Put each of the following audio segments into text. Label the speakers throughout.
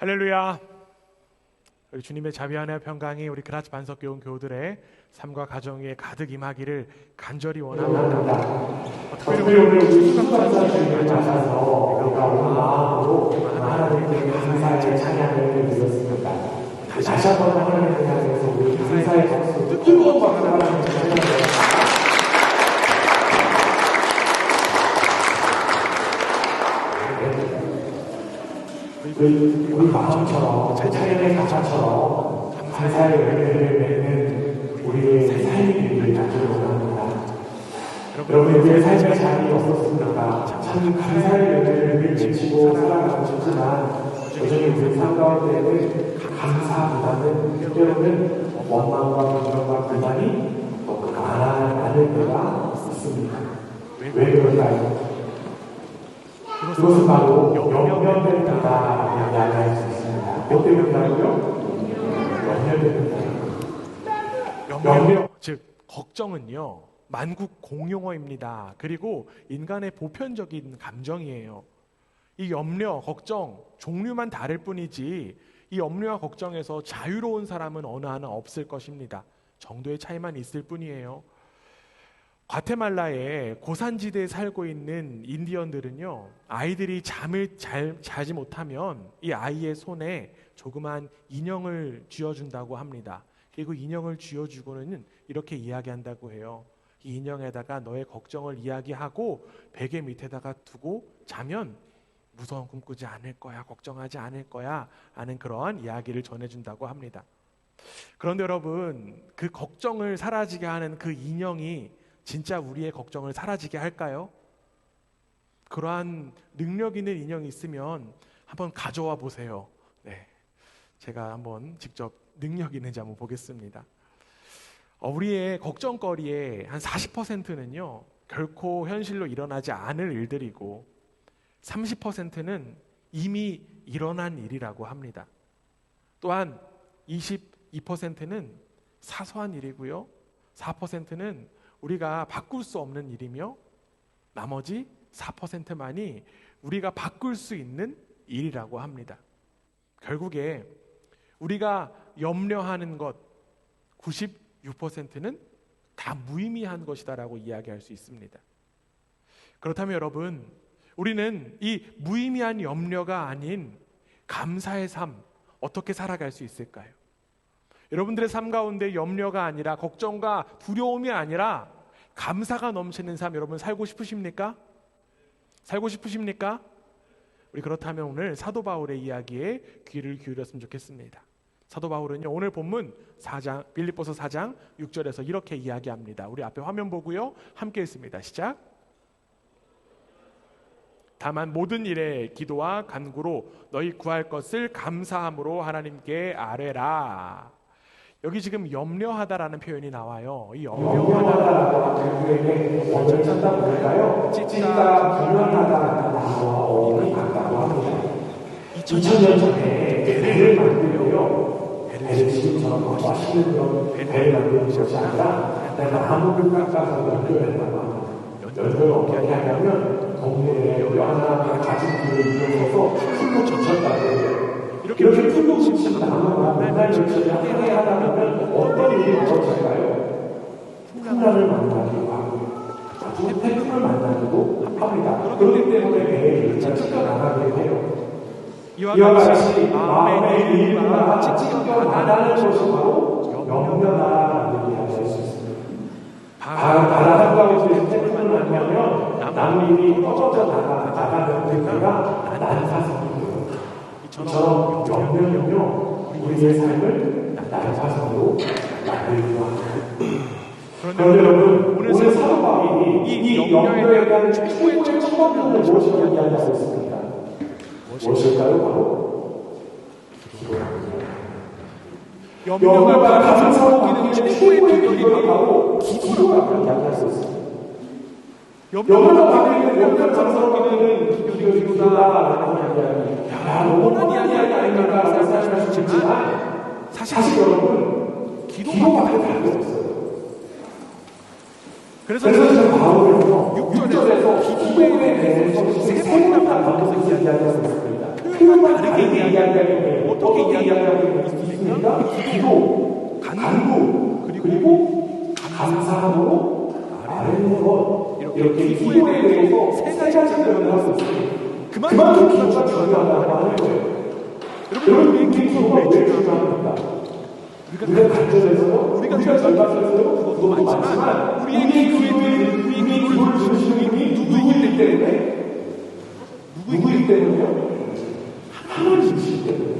Speaker 1: 할렐루야. 우리 주님의 자비하여 평강이 우리 그라치 반석교원 교우들의 삶과 가정 위에 가득 임하기를 간절히 원합니다.
Speaker 2: 특별히 오늘 우리 수강자들을 맞아서 우리가 오늘 마음으로 하나님께 감사의 찬양을 드렸습니다. 다시 한번 하나님을 향해서 우리 감사의 뜨거운 하나님께 찬양합니다. 우리, 마음처럼 찬양의 가사처럼 감사의 열매를 맺는 우리의 삶이 되기를 원합니다. 여러분 우리의 삶의 자리 없었습니까? 참 감사의 열매를 맺히고 살아가고 싶지만 여전히 우리 삶 가운데는 감사보다는 때로는 원망과 불평과 불만이 또 많을 때가 있습니다. 왜 그럴까요? 그것은 바로 때문이다 이야기할 수 있습니다. 뭐 때문이라고요? 영면 때문이다.
Speaker 1: 염려, 즉 걱정은요 만국 공용어입니다. 그리고 인간의 보편적인 감정이에요. 이 염려, 걱정 종류만 다를 뿐이지 이 염려와 걱정에서 자유로운 사람은 어느 하나 없을 것입니다. 정도의 차이만 있을 뿐이에요. 과테말라의 고산지대에 살고 있는 인디언들은요, 아이들이 잠을 잘 자지 못하면 이 아이의 손에 조그만 인형을 쥐어준다고 합니다. 그리고 인형을 쥐어주고는 이렇게 이야기한다고 해요. 이 인형에다가 너의 걱정을 이야기하고 베개 밑에다가 두고 자면 무서운 꿈 꾸지 않을 거야, 걱정하지 않을 거야 하는 그러한 이야기를 전해준다고 합니다. 그런데 여러분, 그 걱정을 사라지게 하는 그 인형이 진짜 우리의 걱정을 사라지게 할까요? 그러한 능력 있는 인형이 있으면 한번 가져와 보세요. 네. 제가 한번 직접 능력 있는지 한번 보겠습니다. 어, 우리의 걱정거리의 한 40%는요, 결코 현실로 일어나지 않을 일들이고, 30%는 이미 일어난 일이라고 합니다. 또한 22%는 사소한 일이고요, 4%는 우리가 바꿀 수 없는 일이며 나머지 4%만이 우리가 바꿀 수 있는 일이라고 합니다. 결국에 우리가 염려하는 것 96%는 다 무의미한 것이다라고 이야기할 수 있습니다. 그렇다면 여러분, 우리는 이 무의미한 염려가 아닌 감사의 삶 어떻게 살아갈 수 있을까요? 여러분들의 삶 가운데 염려가 아니라 걱정과 두려움이 아니라 감사가 넘치는 삶 여러분 살고 싶으십니까? 살고 싶으십니까? 우리 그렇다면 오늘 사도 바울의 이야기에 귀를 기울였으면 좋겠습니다. 사도 바울은요 오늘 본문 4장 빌립보서 4장 6절에서 이렇게 이야기합니다. 우리 앞에 화면 보고요 함께 있습니다. 시작. 다만 모든 일에 기도와 간구로 너희 구할 것을 감사함으로 하나님께 아뢰라. 여기 지금 염려하다라는 표현이 나와요. 이 염려하다라는
Speaker 2: 결국에는 원을 찾다 보니까요. 찢다, 단어와 어원이 같다고 합니다. 2000년 전에 배를 만들고요. 배를 지금처럼 맛있는 그런 배를 만드는 것이 아니라 나무를 깎아서 연결했다고 합니다. 연결을 어떻게 하냐면 동네에 하나 가진 길을 이용해서 풀로 젖혔다고 해요. 이렇게 풀로 묻힌 나무가 맨날 열심히 하게 하다 보면 어떤 일이 벌어질까요? 풍랑을 만나기도 하고 아주 태풍을 만나기도 합니다. 그렇기 때문에 배를 찢겨 나가게 해요.
Speaker 1: 이와 같이
Speaker 2: 같이
Speaker 1: 마음의 일부가
Speaker 2: 일부가
Speaker 1: 찢겨 나가는 것이 바로.
Speaker 2: 염려다라는 얘기할 수 있습니다.
Speaker 1: 바다
Speaker 2: 한가운데 태풍을 만나면 나무 잎이 떨어져 나가, 나가는 데가 난사성 이처럼 염려는요, 우리의 삶을 난사성으로 만들기도 합니다. 그런데 여러분, 오늘 사도 바울이 이 염려에 대한 최고의 첫 번째는 무엇이라고 이야기하고 있습니까? 무엇일까요? 바로 기도입니다. 염려가 감사로 바뀌는 최고의 비결이 바로 기도라고 이야기할 수 있습니다. 염려가 바뀌는 염려 감사로 바뀌는 비결이 기도다라고 이야기하니 야, 너무한 이야기 수 있지만 사실 여러분 기도가 별로 없어요.
Speaker 1: 그래서
Speaker 2: 지금 바울은요. 6절에서 기도에 대해서 세 번이나 반복해서 이야기하고 있습니다. 표현만 다르게 이야기하고 어떻게 이야기하고 있습니까? 기도, 간구, 그리고 감사함으로 아뢰는 것 이렇게 기도에 대해서 세 가지 표현을 하고 있습니다. 그만큼 기도가 중요하다고 하는 거예요. 여러분, 이 기도가 왜 중요합니까? 우리가 간절해서도 우리가 절박해서도 그것도 많지만 우리의 기도에 우리의 기도를 분이 누구이기 때문에 누구이기 때문에요? 하나님이시기 때문에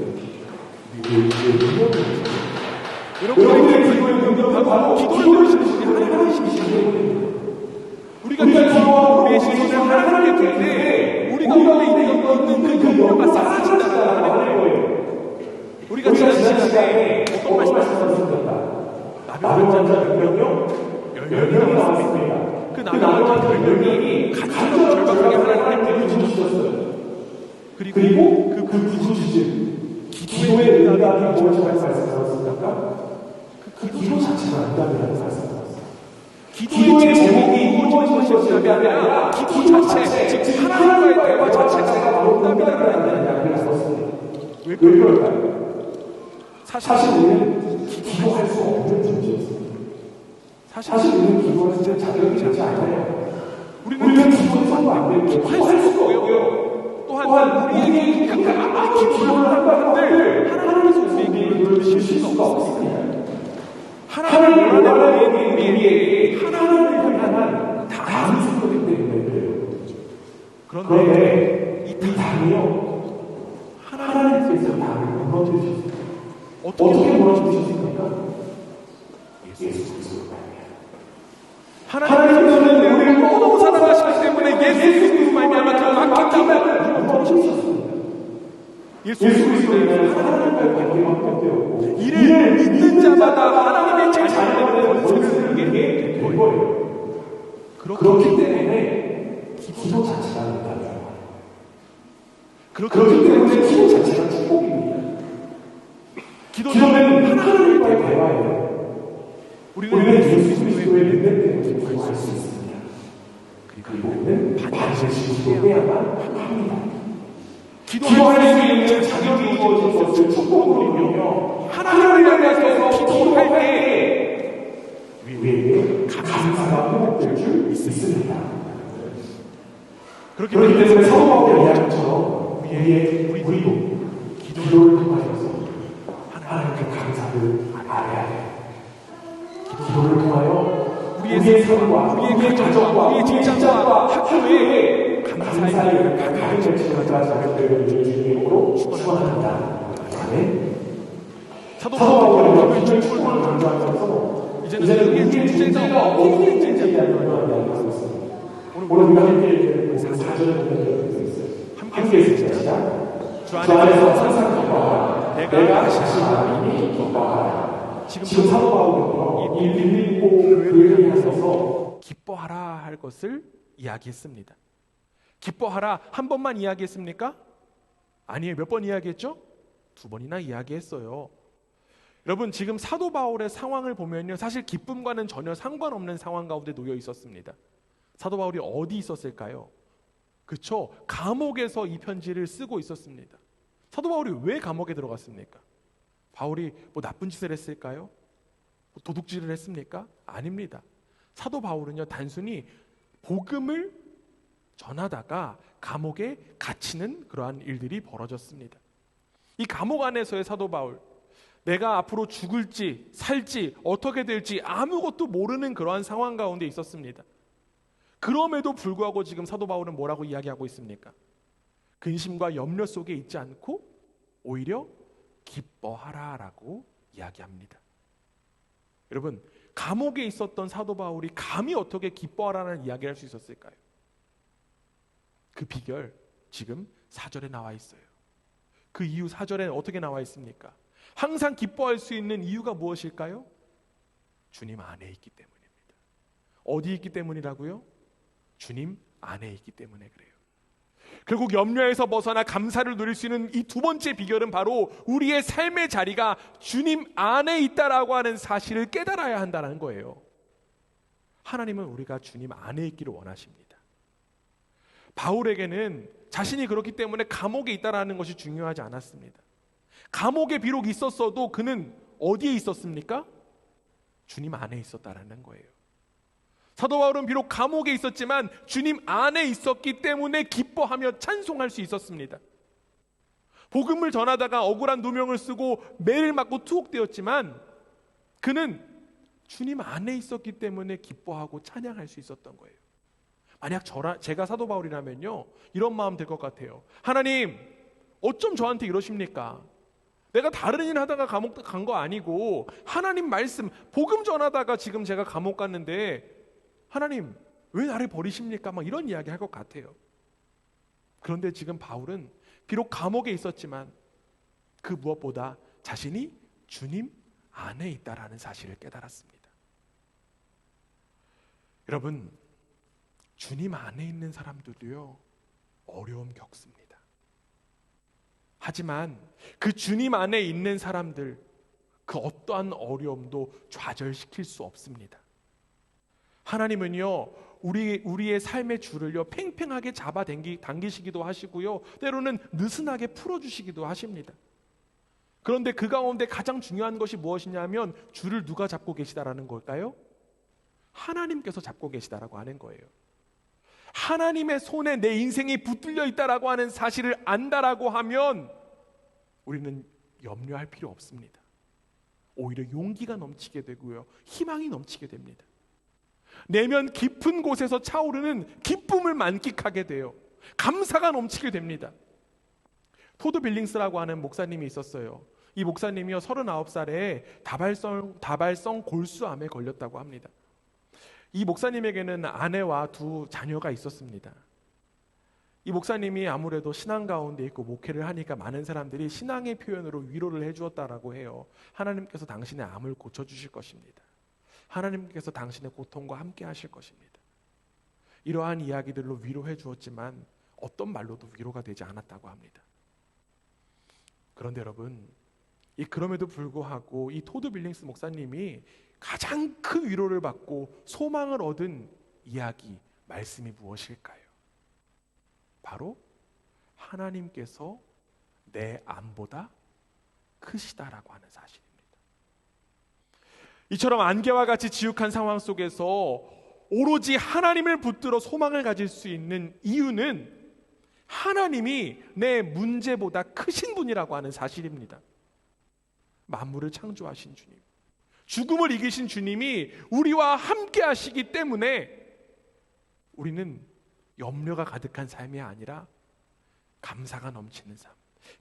Speaker 2: 여러분의 기도에 응답하고 기도를 들으시는 분이 하나님이시기 때문에
Speaker 1: 기도하고 우리의 시선을 하나님께 둘때 우리가 오늘 있는 그 염려가 사라진다고 하는 거예요. 우리가 지난 시간에 어떤 말씀을
Speaker 2: 말씀하셨습니까? 나병 환자 병력 10명이 나왔습니다. 그 나병 환자 10명이 간절하고 절박하게 하나님께 부르짖으셨어요. 그리고 그 부르짖음, 기도의 응답이 무엇이라고 말씀하셨습니까? 그 기도 자체가 응답이라고 말씀하셨어요.
Speaker 1: 기도의 제목이 이루어진 것이 아니라 기도 자체, 즉 하나님과의 대화 자체가 바로 응답이라는
Speaker 2: 이야기를 했었습니다. 왜왜 그럴까요?
Speaker 1: 사실
Speaker 2: 우리는 기도할 수 없는 존재였습니다.
Speaker 1: 사실
Speaker 2: 우리는 기도할 때 자격이 되지 않아요.
Speaker 1: 우리는
Speaker 2: 기도해서도 안 되고 기도할 수가 없고요.
Speaker 1: 또한 우리에게 아마
Speaker 2: 아무리
Speaker 1: 기도를
Speaker 2: 기도를
Speaker 1: 한다
Speaker 2: 한다
Speaker 1: 한들
Speaker 2: 한들
Speaker 1: 하나님께서 우리에게 들으실 수가
Speaker 2: 수가
Speaker 1: 없습니다. 하나님을 원하는 우리에게 하나님을 향한
Speaker 2: 다음이 생기기 때문에 그래요.
Speaker 1: 그런데
Speaker 2: 이이 당이요 하나님께서 당을 무너뜨리셨어요.
Speaker 1: 어떻게
Speaker 2: 어떻게 무너뜨리셨습니까? 예수 그리스도
Speaker 1: 하나님께서는 우리를 너무 사랑하시기 때문에 예수 그리스도로 말미암아 그 막힌 땅을
Speaker 2: 무너뜨리셨습니다.
Speaker 1: 예수 그리스도의
Speaker 2: 그리스도는 하나님과의 관계가 회복되었고
Speaker 1: 이를 믿는 자마다 하나님의 의 권세를 누리게
Speaker 2: 된 거예요. 그렇기 때문에 기도 자체가 응답이에요. 그렇기 때문에 기도 자체가 축복입니다. 기도는 하나님과의 대화예요.
Speaker 1: 우리는 예수 그리스도의
Speaker 2: 그리스도의 능력 때문에 구할 수 있습니다. 그리고 우리는 반드시 기도해야만 합니다. 기도할 수 있는 자격이 주어진 것을 축복으로 향해서 기도할 때 우리에게 감사가 회복될 줄 있습니다.
Speaker 1: 그렇기 때문에
Speaker 2: 바울의 이야기처럼 우리의 우리도 기도를 통하여서 하나님께 감사를 알아야 돼요. 기도를 통하여 우리의 삶과 우리의 가정과 우리의 직장과 학교에 감사의 가까이 맺혀가 자격되는 주님으로 축원합니다. 아멘.
Speaker 1: 사도
Speaker 2: 사도 바울은
Speaker 1: 바울은
Speaker 2: 기도의 축복을 강조하면서
Speaker 1: 이제는 존재가
Speaker 2: 존재가
Speaker 1: 어디에
Speaker 2: 어디에
Speaker 1: 있는지에
Speaker 2: 있는지에
Speaker 1: 대한
Speaker 2: 대한 이야기를 하고 있습니다. 오늘 우리가 함께 보는 게 있어요. 함께 읽습니다. 주주
Speaker 1: 안에서 항상
Speaker 2: 기뻐하라.
Speaker 1: 내가
Speaker 2: 말하니 기뻐하라.
Speaker 1: 지금
Speaker 2: 지금 사도 바울은요, 이 빌립보 교회를 향해서
Speaker 1: 기뻐하라 할 것을 이야기했습니다. 기뻐하라 한 번만 이야기했습니까? 아니에요. 몇 번 이야기했죠? 두 번이나 이야기했어요. 여러분 지금 사도 바울의 상황을 보면요. 사실 기쁨과는 전혀 상관없는 상황 가운데 놓여 있었습니다. 사도 바울이 어디 있었을까요? 그쵸? 감옥에서 이 편지를 쓰고 있었습니다. 사도 바울이 왜 감옥에 들어갔습니까? 바울이 뭐 나쁜 짓을 했을까요? 뭐 도둑질을 했습니까? 아닙니다. 사도 바울은요 단순히 복음을 전하다가 감옥에 갇히는 그러한 일들이 벌어졌습니다. 이 감옥 안에서의 사도 바울 내가 앞으로 죽을지 살지 어떻게 될지 아무것도 모르는 그러한 상황 가운데 있었습니다. 그럼에도 불구하고 지금 사도 바울은 뭐라고 이야기하고 있습니까? 근심과 염려 속에 있지 않고 오히려 기뻐하라라고 이야기합니다. 여러분, 감옥에 있었던 사도 바울이 감히 어떻게 기뻐하라는 이야기를 할 수 있었을까요? 그 비결 지금 사절에 나와 있어요. 그 이유 사절에 어떻게 나와 있습니까? 항상 기뻐할 수 있는 이유가 무엇일까요? 주님 안에 있기 때문입니다. 어디 있기 때문이라고요? 주님 안에 있기 때문에 그래요. 결국 염려에서 벗어나 감사를 누릴 수 있는 이 두 번째 비결은 바로 우리의 삶의 자리가 주님 안에 있다라고 하는 사실을 깨달아야 한다는 거예요. 하나님은 우리가 주님 안에 있기를 원하십니다. 바울에게는 자신이 그렇기 때문에 감옥에 있다라는 것이 중요하지 않았습니다. 감옥에 비록 있었어도 그는 어디에 있었습니까? 주님 안에 있었다라는 거예요. 사도 바울은 비록 감옥에 있었지만 주님 안에 있었기 때문에 기뻐하며 찬송할 수 있었습니다. 복음을 전하다가 억울한 누명을 쓰고 매를 맞고 투옥되었지만 그는 주님 안에 있었기 때문에 기뻐하고 찬양할 수 있었던 거예요. 만약 저라, 제가 사도 바울이라면요 이런 마음 들것 같아요. 하나님 어쩜 저한테 이러십니까? 내가 다른 일 하다가 감옥 간 거 아니고 하나님 말씀 복음 전하다가 지금 제가 감옥 갔는데 하나님 왜 나를 버리십니까? 막 이런 이야기 할 것 같아요. 그런데 지금 바울은 비록 감옥에 있었지만 그 무엇보다 자신이 주님 안에 있다라는 사실을 깨달았습니다. 여러분, 주님 안에 있는 사람들도요, 어려움 겪습니다. 하지만 그 주님 안에 있는 사람들, 그 어떠한 어려움도 좌절시킬 수 없습니다. 하나님은요, 우리, 우리의 삶의 줄을요, 팽팽하게 잡아 당기, 당기시기도 하시고요, 때로는 느슨하게 풀어주시기도 하십니다. 그런데 그 가운데 가장 중요한 것이 무엇이냐면, 줄을 누가 잡고 계시다라는 걸까요? 하나님께서 잡고 계시다라고 하는 거예요. 하나님의 손에 내 인생이 붙들려 있다라고 하는 사실을 안다라고 하면 우리는 염려할 필요 없습니다. 오히려 용기가 넘치게 되고요. 희망이 넘치게 됩니다. 내면 깊은 곳에서 차오르는 기쁨을 만끽하게 돼요. 감사가 넘치게 됩니다. 토드 빌링스라고 하는 목사님이 있었어요. 이 목사님이요 39살에 다발성 다발성 골수암에 걸렸다고 합니다. 이 목사님에게는 아내와 두 자녀가 있었습니다. 이 목사님이 아무래도 신앙 가운데 있고 목회를 하니까 많은 사람들이 신앙의 표현으로 위로를 해주었다라고 해요. 하나님께서 당신의 암을 고쳐주실 것입니다. 하나님께서 당신의 고통과 함께 하실 것입니다. 이러한 이야기들로 위로해 주었지만 어떤 말로도 위로가 되지 않았다고 합니다. 그런데 여러분, 이 그럼에도 불구하고 이 토드 빌링스 목사님이 가장 큰 위로를 받고 소망을 얻은 이야기, 말씀이 무엇일까요? 바로 하나님께서 내 암보다 크시다라고 하는 사실입니다. 이처럼 안개와 같이 지육한 상황 속에서 오로지 하나님을 붙들어 소망을 가질 수 있는 이유는 하나님이 내 문제보다 크신 분이라고 하는 사실입니다. 만물을 창조하신 주님. 죽음을 이기신 주님이 우리와 함께 하시기 때문에 우리는 염려가 가득한 삶이 아니라 감사가 넘치는 삶,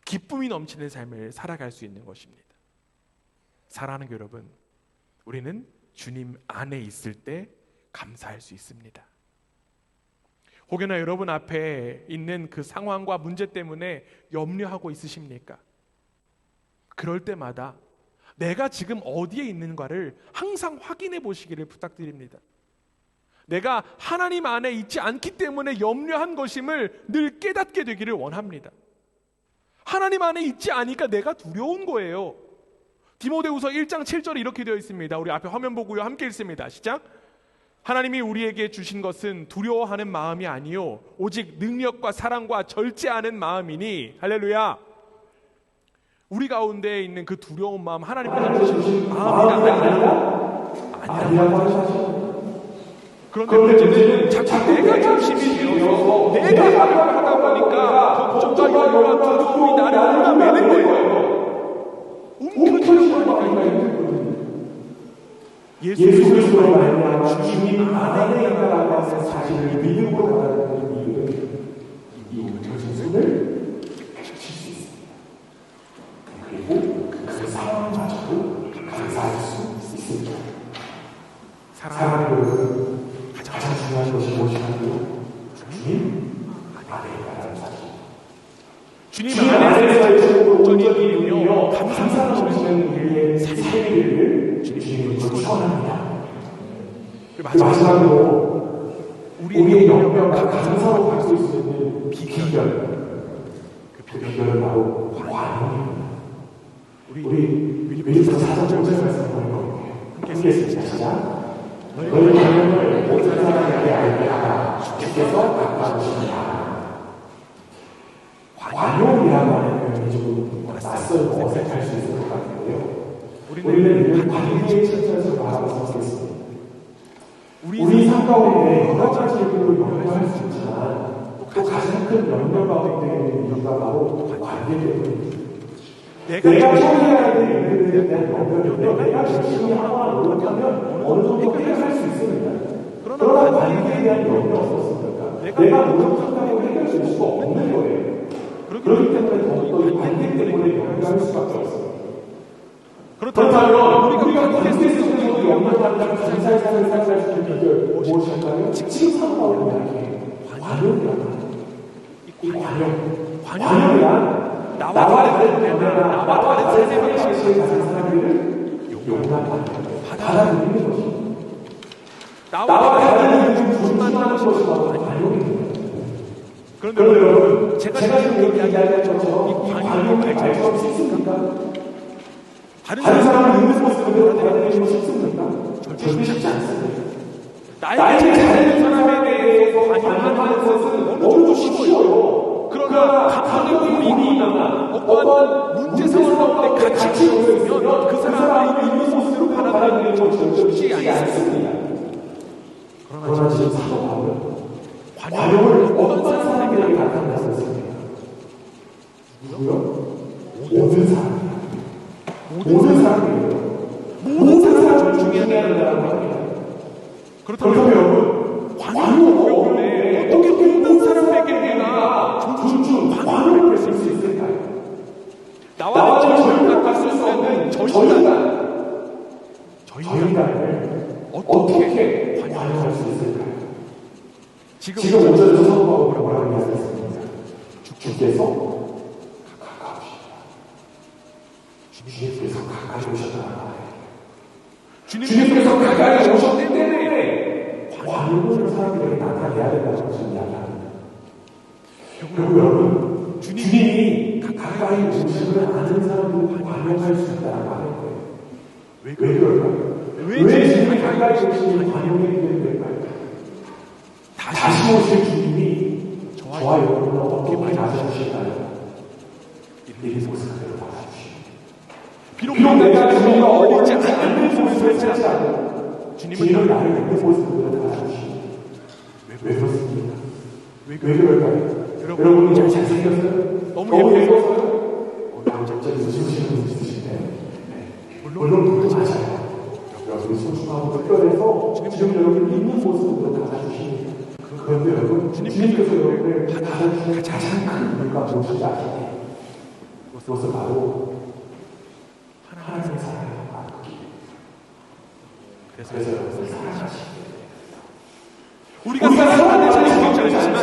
Speaker 1: 기쁨이 넘치는 삶을 살아갈 수 있는 것입니다. 사랑하는 여러분, 우리는 주님 안에 있을 때 감사할 수 있습니다. 혹여나 여러분 앞에 있는 그 상황과 문제 때문에 염려하고 있으십니까? 그럴 때마다 내가 지금 어디에 있는가를 항상 확인해 보시기를 부탁드립니다. 내가 하나님 안에 있지 않기 때문에 염려한 것임을 늘 깨닫게 되기를 원합니다. 하나님 안에 있지 않으니까 내가 두려운 거예요. 디모데후서 1장 7절에 이렇게 되어 있습니다. 우리 앞에 화면 보고요. 함께 읽습니다. 시작. 하나님이 우리에게 주신 것은 두려워하는 마음이 아니요 오직 능력과 사랑과 절제하는 마음이니 할렐루야. 우리 가운데 있는 그 두려운 마음 하나님께서 주신 마음이다 아니라 아니라고. 그런데 문제는 자꾸 내가 중심이 되어서 내가 하려고 하다 보니까 걱정과 염려와 두려움이 나를 올라매는 거예요. 움켜쥐려고 하니까 힘들거든요. 예수 그리스도로 말미암아 주님 안에 있다라고 하는 사실을 믿고 나가는 이유는 이 오늘 손을 칠 수 있습니다. 그리고 그 상황마저도 감사할 수 있습니다. 사랑하는 여러분, 가장 중요한 것이 무엇이냐면 주님 안에 있다는 사실. 주님 안에서의 온전히요 감사 넘치는 우리의 삶을 주님으로 축원합니다. 마지막으로 우리의 영명과 감사로 갖고 있는 비결 그 비결은 바로 관용입니다. 우리 밀서 4절 말씀 보는 거예요. 함께 읽겠습니다. 너희 관용을 모든 사람에게 알게 하라. 주께서 갚아주시니라. 관용이라고 하는 표현이 조금
Speaker 2: 낯설고 어색할 수 있을 것 같은데요.
Speaker 1: 우리는
Speaker 2: 관계의 측면에서 바라보고 있습니다.
Speaker 1: 우리
Speaker 2: 삶 가운데 여러 가지 이유로 염려할 수 있지만 또 가장 큰 염려 가운데 있는 이유가 바로 관계 때문입니다.
Speaker 1: 내가
Speaker 2: 처리해야 될 일들에 대한 염려인데 내가 열심히 하거나 노력하면 어느 정도 해결할 수 있습니다. 그러나
Speaker 1: 그러 나
Speaker 2: 대한 염려 없었습니까?
Speaker 1: 내가
Speaker 2: 내가 노력한다고 해결될 수가 없는 거예요. 그렇기 때문에 더욱더 이 관계 때문에 염려할 수밖에 없어요. 그렇다면 우리가 관계 속에서 염려한다면 감사의 삶을 살아갈 수 있는 비결 무엇일까요? 지금 사고하는 이야기 관용이라는 이 관용 관용이란 나와 다른 변화나 나와 다른 삶의 방식을 가진 사람들을 용납하는 받아들이는 것입니다. 나와 다른 것이 바로 관용입니다.
Speaker 1: 그런데
Speaker 2: 여러분,
Speaker 1: 제가 지금 이야기하는
Speaker 2: 것처럼 이 관용을 알고 싶습니까?
Speaker 1: 다른
Speaker 2: 다른
Speaker 1: 사람
Speaker 2: 사람을 있는 모습을 받아들이고 싶습니까? 절대 쉽지 않습니다. 나에게 잘해준 사람에 대해서 관용하는 것은 정도 쉬워요.
Speaker 1: 그러나 감정의 고민이나 어떠한 문제 상황 가운데 같이 있으면 그 사람의 있는 모습으로 받아들이는 것은 쉽지 않습니다.
Speaker 2: 그러나 지금 사도 바울은
Speaker 1: 관용을
Speaker 2: 어떤 사람에게 나타냈었습니까? 누구요? 모든 사람. 모든 사람이에요. 모든 사람을 존중해야 된다고 합니다.
Speaker 1: 그렇다면
Speaker 2: 그렇다면 여러분,
Speaker 1: 관용을 배우는데 어떻게 모든 사람에게 내가
Speaker 2: 존중, 관용을 베풀 수 있을까요?
Speaker 1: 나와 는 저희가 갖을 수 없는
Speaker 2: 저희
Speaker 1: 저희가
Speaker 2: 인간, 저희
Speaker 1: 저희가
Speaker 2: 인간을
Speaker 1: 어떻게
Speaker 2: 어떻게 관용할 수 있을까요?
Speaker 1: 지금
Speaker 2: 지금 오전에 성경하고 뭐라고 이야기했습니다. 주께서 가까우시다. 주님께서 가까이 오셨다. 주님께서 가까이 오셨기 관용을 사람들에게 나타내야 된다고 지금 이야기합니다. 결국 여러분, 주님이 가까이 오심을 아는 사람들은 관용할 수 있다고 하는 거예요. 왜 그럴까요?
Speaker 1: 왜
Speaker 2: 왜
Speaker 1: 주님이
Speaker 2: 가까이 관용의 기회가 될까요? 다시 오실 주님이 저와 여러분을 어떻게 맞아주실까요? 이 모습을 받아주십니다.
Speaker 1: 비록
Speaker 2: 비록 내가 주님과
Speaker 1: 어울리지 않는 모습을 살지
Speaker 2: 살지
Speaker 1: 않아
Speaker 2: 않고
Speaker 1: 주님은
Speaker 2: 나를 있는 모습으로. 왜 그렇습니까? 왜 그럴까요? 여러분이 잘 잘생겼어요?
Speaker 1: 너무
Speaker 2: 예뻐서요? 어, 진짜 웃으시는 분 있으신데 물론 그거 맞아요. 여러분 소중하고 특별해서 지금 여러분 있는 모습으로 받아주십니다. 그런데 여러분 주님께서 여러분을 받아주시는 가장 큰 이유가 무엇인지 아세요? 그것은 바로 하나님의 사랑을 받기.
Speaker 1: 그래서
Speaker 2: 여러분을 사랑하시기
Speaker 1: 우리가 사랑하는 자신이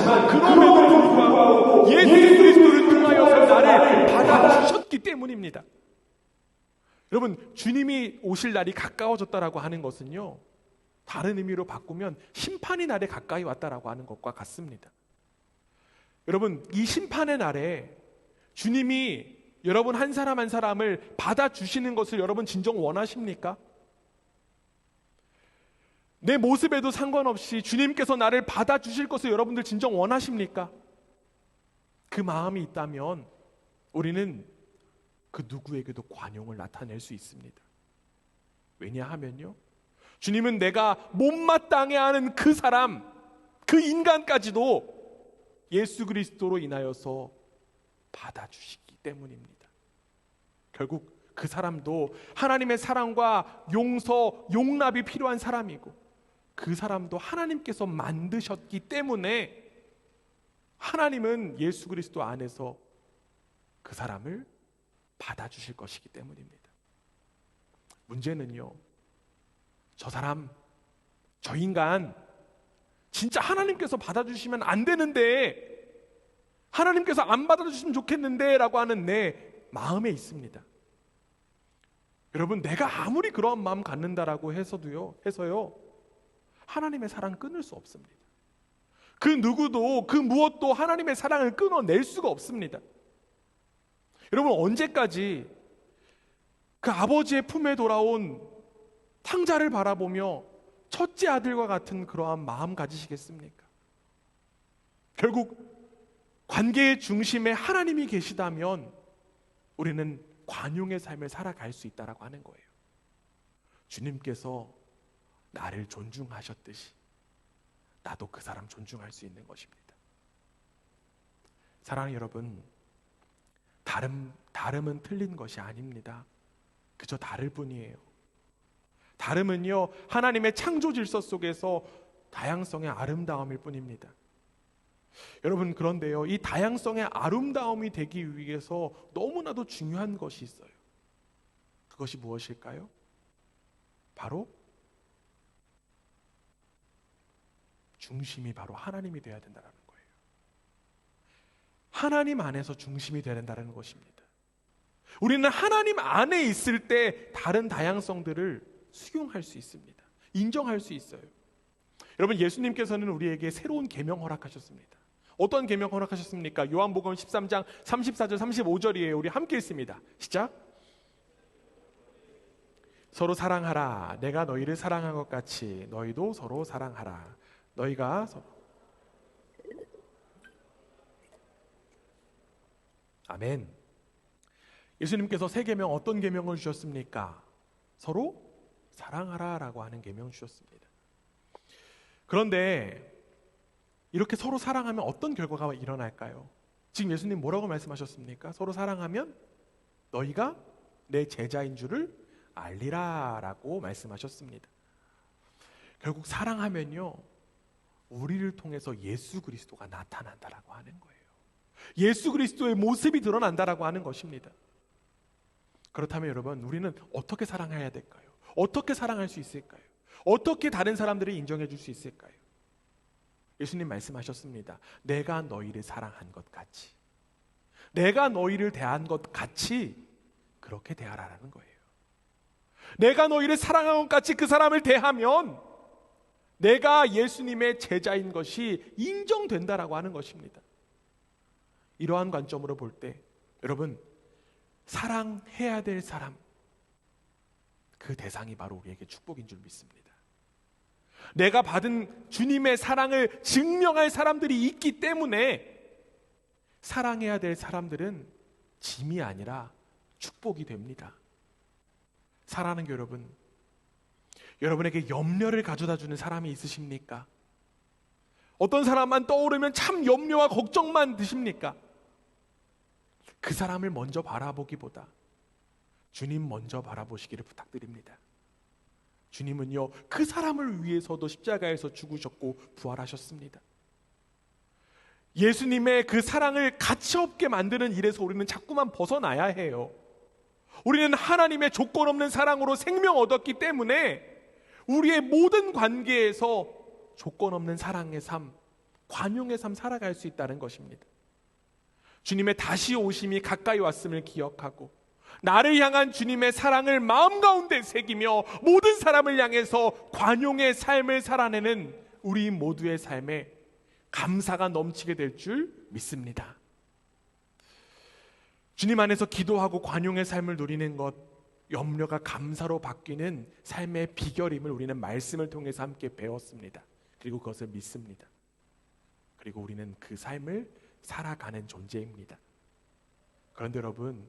Speaker 1: 괜찮지만 그럼에도 불구하고 예수 그리스도를 통하여서 나를 받아주셨기 때문입니다. 여러분 주님이 오실 날이 가까워졌다라고 하는 것은요 다른 의미로 바꾸면 심판의 날에 가까이 왔다라고 하는 것과 같습니다. 여러분 이 심판의 날에 주님이 여러분 한 사람 한 사람을 받아주시는 것을 여러분 진정 원하십니까? 내 모습에도 상관없이 주님께서 나를 받아주실 것을 여러분들 진정 원하십니까? 그 마음이 있다면 우리는 그 누구에게도 관용을 나타낼 수 있습니다. 왜냐하면요. 주님은 내가 못마땅해 하는 그 사람, 그 인간까지도 예수 그리스도로 인하여서 받아주시기 때문입니다. 결국 그 사람도 하나님의 사랑과 용서, 용납이 필요한 사람이고 그 사람도 하나님께서 만드셨기 때문에 하나님은 예수 그리스도 안에서 그 사람을 받아주실 것이기 때문입니다. 문제는요, 저 사람, 저 인간, 진짜 하나님께서 받아주시면 안 되는데, 하나님께서 안 받아주시면 좋겠는데, 라고 하는 내 마음에 있습니다. 여러분, 내가 아무리 그런 마음 갖는다라고 해서도요, 해서요, 하나님의 사랑 끊을 수 없습니다. 그 누구도 그 무엇도 하나님의 사랑을 끊어낼 수가 없습니다. 여러분 언제까지 그 아버지의 품에 돌아온 탕자를 바라보며 첫째 아들과 같은 그러한 마음 가지시겠습니까? 결국 관계의 중심에 하나님이 계시다면 우리는 관용의 삶을 살아갈 수 있다라고 하는 거예요. 주님께서 나를 존중하셨듯이 나도 그 사람 존중할 수 있는 것입니다. 사랑하는 여러분, 다름 다름은 틀린 것이 아닙니다. 그저 다를 뿐이에요. 다름은요 하나님의 창조 질서 속에서 다양성의 아름다움일 뿐입니다. 여러분 그런데요 이 다양성의 아름다움이 되기 위해서 너무나도 중요한 것이 있어요. 그것이 무엇일까요? 바로 중심이 바로 하나님이 되어야 된다는 거예요. 하나님 안에서 중심이 되어야 된다는 것입니다. 우리는 하나님 안에 있을 때 다른 다양성들을 수용할 수 있습니다. 인정할 수 있어요. 여러분 예수님께서는 우리에게 새로운 계명 허락하셨습니다. 어떤 계명 허락하셨습니까? 요한복음 13장 34절 35절이에요. 우리 함께 읽습니다. 시작. 서로 사랑하라. 내가 너희를 사랑한 것 같이 너희도 서로 사랑하라. 너희가 아멘. 예수님께서 세 계명 어떤 계명을 주셨습니까? 서로 사랑하라라고 하는 계명 주셨습니다. 그런데 이렇게 서로 사랑하면 어떤 결과가 일어날까요? 지금 예수님 뭐라고 말씀하셨습니까? 서로 사랑하면 너희가 내 제자인 줄을 알리라라고 말씀하셨습니다. 결국 사랑하면요 우리를 통해서 예수 그리스도가 나타난다라고 하는 거예요. 예수 그리스도의 모습이 드러난다라고 하는 것입니다. 그렇다면 여러분 우리는 어떻게 사랑해야 될까요? 어떻게 사랑할 수 있을까요? 어떻게 다른 사람들을 인정해 줄 수 있을까요? 예수님 말씀하셨습니다. 내가 너희를 사랑한 것 같이 내가 너희를 대한 것 같이 그렇게 대하라는 거예요. 내가 너희를 사랑한 것 같이 그 사람을 대하면 내가 예수님의 제자인 것이 인정된다라고 하는 것입니다. 이러한 관점으로 볼 때 여러분 사랑해야 될 사람 그 대상이 바로 우리에게 축복인 줄 믿습니다. 내가 받은 주님의 사랑을 증명할 사람들이 있기 때문에 사랑해야 될 사람들은 짐이 아니라 축복이 됩니다. 사랑하는 여러분, 여러분에게 염려를 가져다 주는 사람이 있으십니까? 어떤 사람만 떠오르면 참 염려와 걱정만 드십니까? 그 사람을 먼저 바라보기보다 주님 먼저 바라보시기를 부탁드립니다. 주님은요, 그 사람을 위해서도 십자가에서 죽으셨고 부활하셨습니다. 예수님의 그 사랑을 가치 없게 만드는 일에서 우리는 자꾸만 벗어나야 해요. 우리는 하나님의 조건 없는 사랑으로 생명 얻었기 때문에 우리의 모든 관계에서 조건 없는 사랑의 삶, 관용의 삶 살아갈 수 있다는 것입니다. 주님의 다시 오심이 가까이 왔음을 기억하고 나를 향한 주님의 사랑을 마음 가운데 새기며 모든 사람을 향해서 관용의 삶을 살아내는 우리 모두의 삶에 감사가 넘치게 될 줄 믿습니다. 주님 안에서 기도하고 관용의 삶을 누리는 것, 염려가 감사로 바뀌는 삶의 비결임을 우리는 말씀을 통해서 함께 배웠습니다. 그리고 그것을 믿습니다. 그리고 우리는 그 삶을 살아가는 존재입니다. 그런데 여러분,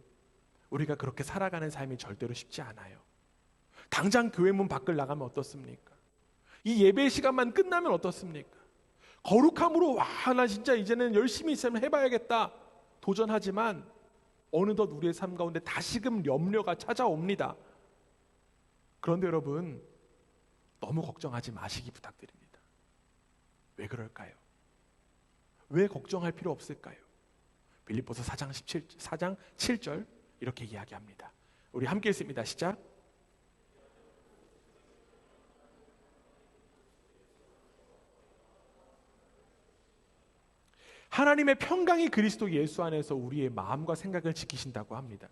Speaker 1: 우리가 그렇게 살아가는 삶이 절대로 쉽지 않아요. 당장 교회 문 밖을 나가면 어떻습니까? 이 예배 시간만 끝나면 어떻습니까? 거룩함으로 와, 나 진짜 이제는 열심히 있으면 해봐야겠다. 도전하지만 어느덧 우리의 삶 가운데 다시금 염려가 찾아옵니다. 그런데 여러분, 너무 걱정하지 마시기 부탁드립니다. 왜 그럴까요? 왜 걱정할 필요 없을까요? 빌립보서 4장 17 4장 7절 이렇게 이야기합니다. 우리 함께 읽습니다. 시작. 하나님의 평강이 그리스도 예수 안에서 우리의 마음과 생각을 지키신다고 합니다.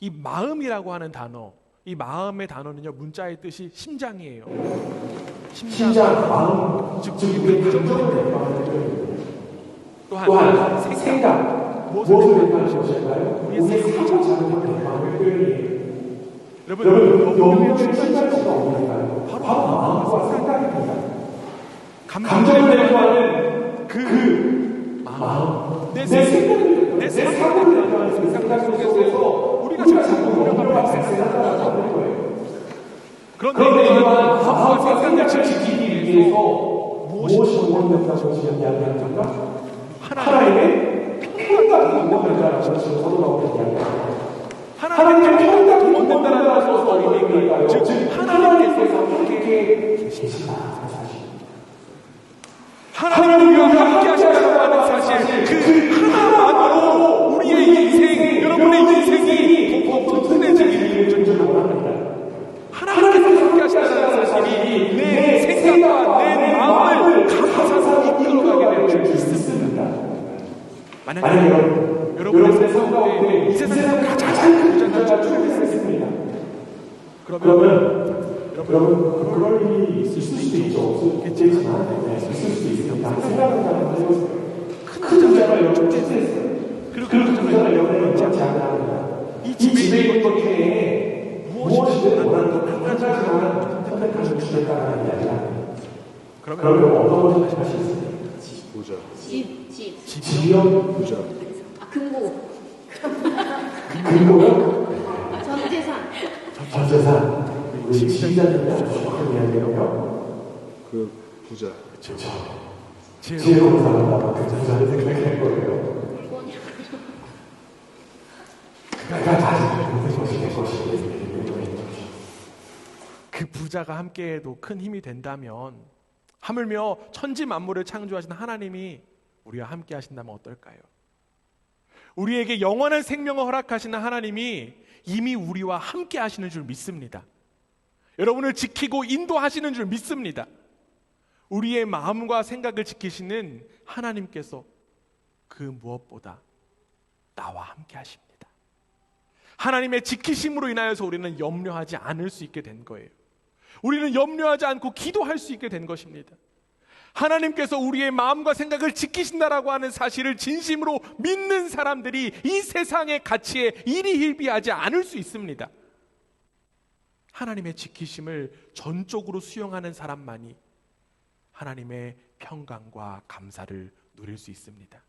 Speaker 1: 이 마음이라고 하는 단어, 이 마음의 단어는요 문자의 뜻이 심장이에요. 심장,
Speaker 2: 심장, 마음, 즉즉 우리의 감정을 표현입니다.
Speaker 1: 또한,
Speaker 2: 또한
Speaker 1: 생각,
Speaker 2: 생각,
Speaker 1: 무엇을
Speaker 2: 것일까요?
Speaker 1: 우리의
Speaker 2: 우리의
Speaker 1: 생각.
Speaker 2: 사고자를 대표하는 표현이에요.
Speaker 1: 여러분,
Speaker 2: 염려를
Speaker 1: 출발지가
Speaker 2: 없을까요?
Speaker 1: 바로
Speaker 2: 바로 마음과 생각입니다.
Speaker 1: 감정을 대표하는 그
Speaker 2: 그
Speaker 1: 마음, 내
Speaker 2: 내
Speaker 1: 생각,
Speaker 2: 생각을
Speaker 1: 내 삶을 대하는 생각 속에서 우리가 자꾸 염려가 발생한다는 거예요. 그런데 이러한 사고와 생각을 지키기 위해서
Speaker 2: 무엇이 원한다고 지금 이야기하는 건가?
Speaker 1: 하나님의
Speaker 2: 평가가 원한다라고 지금 서로가 이야기합니다.
Speaker 1: 하나님의 평가가
Speaker 2: 평가가
Speaker 1: 동원된다는
Speaker 2: 원한다는
Speaker 1: 것을 의미해요.
Speaker 2: 것을
Speaker 1: 즉
Speaker 2: 즉
Speaker 1: 하나님께서
Speaker 2: 하나님께서 함께 계시다는 사실.
Speaker 1: 하나님과 함께 하신다고 하는 사실 그 하나만으로 우리의 인생 여러분의 인생이 더욱 튼튼해지기를
Speaker 2: 를 원합니다.
Speaker 1: 하나님께서 함께 하신다는 사실이 내 생각과 내 마음을 감사하고 이끌어가게 될 줄 믿습니다.
Speaker 2: 만약에
Speaker 1: 만약에
Speaker 2: 여러분,
Speaker 1: 여러분의
Speaker 2: 여러분의
Speaker 1: 삶 가운데
Speaker 2: 가운데
Speaker 1: 이
Speaker 2: 이
Speaker 1: 세상에서
Speaker 2: 세상에서
Speaker 1: 가장
Speaker 2: 가장
Speaker 1: 부자가
Speaker 2: 부자가
Speaker 1: 출세했습니다.
Speaker 2: 출세했습니다.
Speaker 1: 그러면
Speaker 2: 그러면 여러분 그럴 일이 있을 수도 있죠. 없겠지만 네, 있을 수도 있습니다. 생각을 한번 해보세요. 큰 부자가 여러분 출세했어요.
Speaker 1: 그리고
Speaker 2: 그
Speaker 1: 그
Speaker 2: 부자가
Speaker 1: 부자가
Speaker 2: 여러분을
Speaker 1: 여러분을
Speaker 2: 맞지 않습니다.
Speaker 1: 이
Speaker 2: 이
Speaker 1: 집에
Speaker 2: 집에
Speaker 1: 있는
Speaker 2: 있는
Speaker 1: 것
Speaker 2: 것 중에 무엇이든 원하는 한 가지만 선택하시면 주겠다는 이야기입니다.
Speaker 1: 그러면
Speaker 2: 그러면 어떤 것을 하시겠습니까?
Speaker 3: 부자,
Speaker 4: 집, 집.
Speaker 2: 집이요?
Speaker 3: 부자,
Speaker 4: 아, 금고.
Speaker 2: 그리고요?
Speaker 4: 전 재산.
Speaker 2: 전재산. 우리 지휘자님이 아주 정확한 이야기예요.
Speaker 3: 그 부자,
Speaker 2: 그렇죠.
Speaker 1: 지혜로
Speaker 2: 사람이라고 그 전자를 생각할 거예요. 그러니까 다시 모든 것이 내 것이
Speaker 1: 그 부자가 함께해도 큰 힘이 된다면 하물며 천지 만물을 창조하신 하나님이 우리와 함께 하신다면 어떨까요? 우리에게 영원한 생명을 허락하시는 하나님이 이미 우리와 함께 하시는 줄 믿습니다. 여러분을 지키고 인도하시는 줄 믿습니다. 우리의 마음과 생각을 지키시는 하나님께서 그 무엇보다 나와 함께 하십니다. 하나님의 지키심으로 인하여서 우리는 염려하지 않을 수 있게 된 거예요. 우리는 염려하지 않고 기도할 수 있게 된 것입니다. 하나님께서 우리의 마음과 생각을 지키신다라고 하는 사실을 진심으로 믿는 사람들이 이 세상의 가치에 일희일비하지 않을 수 있습니다. 하나님의 지키심을 전적으로 수용하는 사람만이 하나님의 평강과 감사를 누릴 수 있습니다.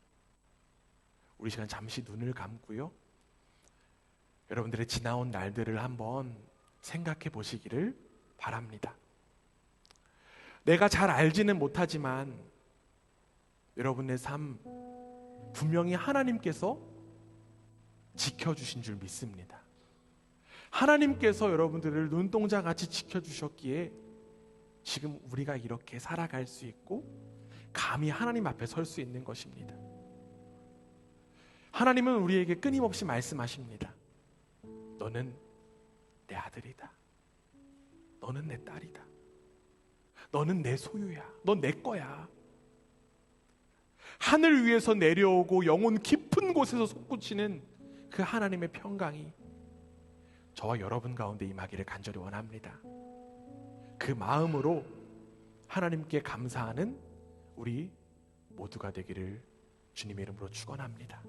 Speaker 1: 우리 시간 잠시 눈을 감고요. 여러분들의 지나온 날들을 한번 생각해 보시기를 바랍니다. 내가 잘 알지는 못하지만 여러분의 삶 분명히 하나님께서 지켜주신 줄 믿습니다. 하나님께서 여러분들을 눈동자 같이 지켜주셨기에 지금 우리가 이렇게 살아갈 수 있고 감히 하나님 앞에 설 수 있는 것입니다. 하나님은 우리에게 끊임없이 말씀하십니다. 너는 내 아들이다. 너는 내 딸이다. 너는 내 소유야. 넌 내 거야. 하늘 위에서 내려오고 영혼 깊은 곳에서 솟구치는 그 하나님의 평강이 저와 여러분 가운데 임하기를 간절히 원합니다. 그 마음으로 하나님께 감사하는 우리 모두가 되기를 주님의 이름으로 축원합니다.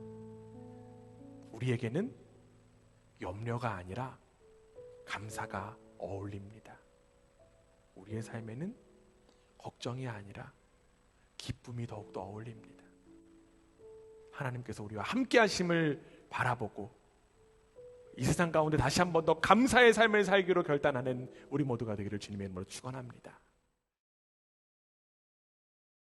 Speaker 1: 우리에게는 염려가 아니라 감사가 어울립니다. 우리의 삶에는 걱정이 아니라 기쁨이 더욱더 어울립니다. 하나님께서 우리와 함께 하심을 바라보고 이 세상 가운데 다시 한 번 더 감사의 삶을 살기로 결단하는 우리 모두가 되기를 주님의 이름으로 축원합니다.